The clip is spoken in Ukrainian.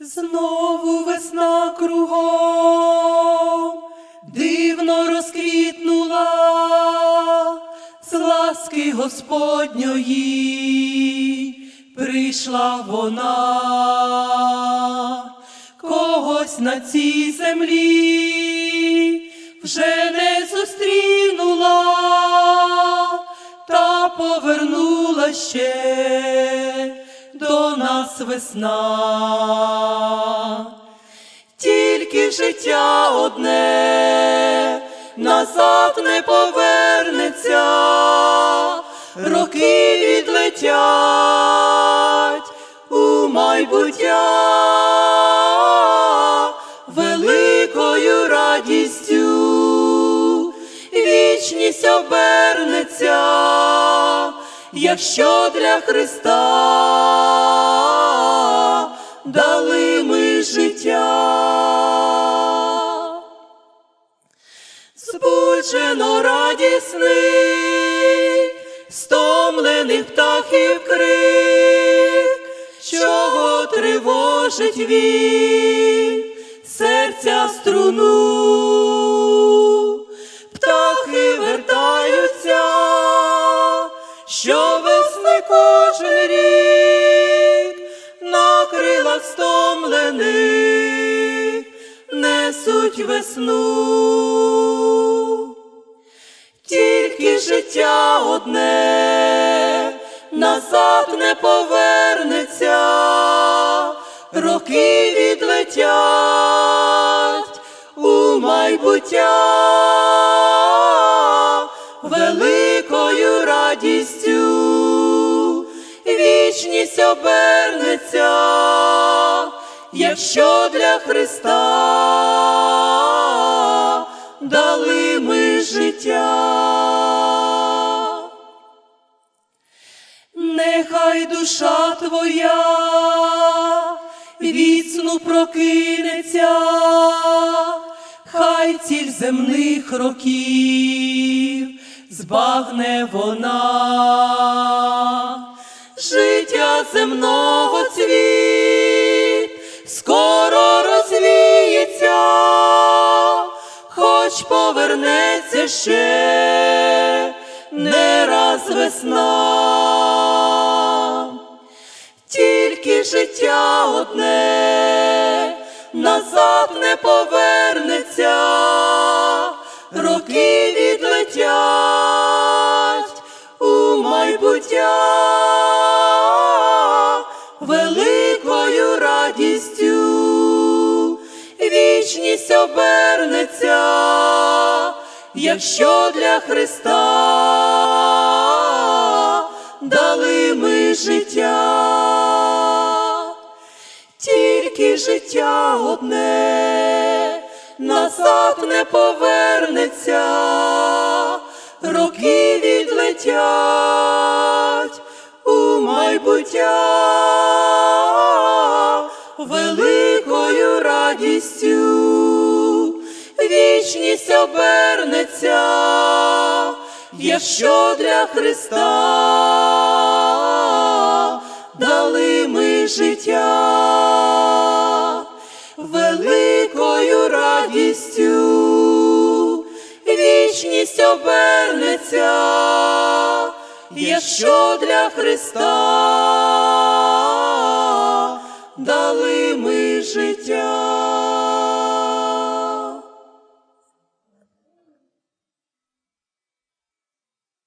Знову весна кругом дивно розквітнула. З ласки Господньої прийшла вона, когось на цій землі вже не зустрінула, та повернула ще нас весна. Тільки життя одне назад не повернеться, роки відлетять у майбуття великою радістю, вічність обернеться, якщо для Христа дали ми життя. Збуджено радісний, стомлених птахів крик, чого тривожить він серця струну, птахи вертаються, що весни кожен рік стомлених несуть весну. Тільки життя одне назад не повернеться, роки відлетять у майбуття великою радістю, вічність обернеться, якщо для Христа дали ми життя. Нехай душа твоя від сну прокинеться, хай ціль земних років збагне вона, життя земного повернеться ще не раз весна, тільки життя одне назад не повернеться, роки відлетять якщо для Христа дали ми життя, тільки життя одне назад не повернеться, роки відлетять у майбуття. Великою радістю, вічність обернеться, якщо для Христа дали ми життя великою радістю, вічність обернеться, якщо для Христа дали ми життя.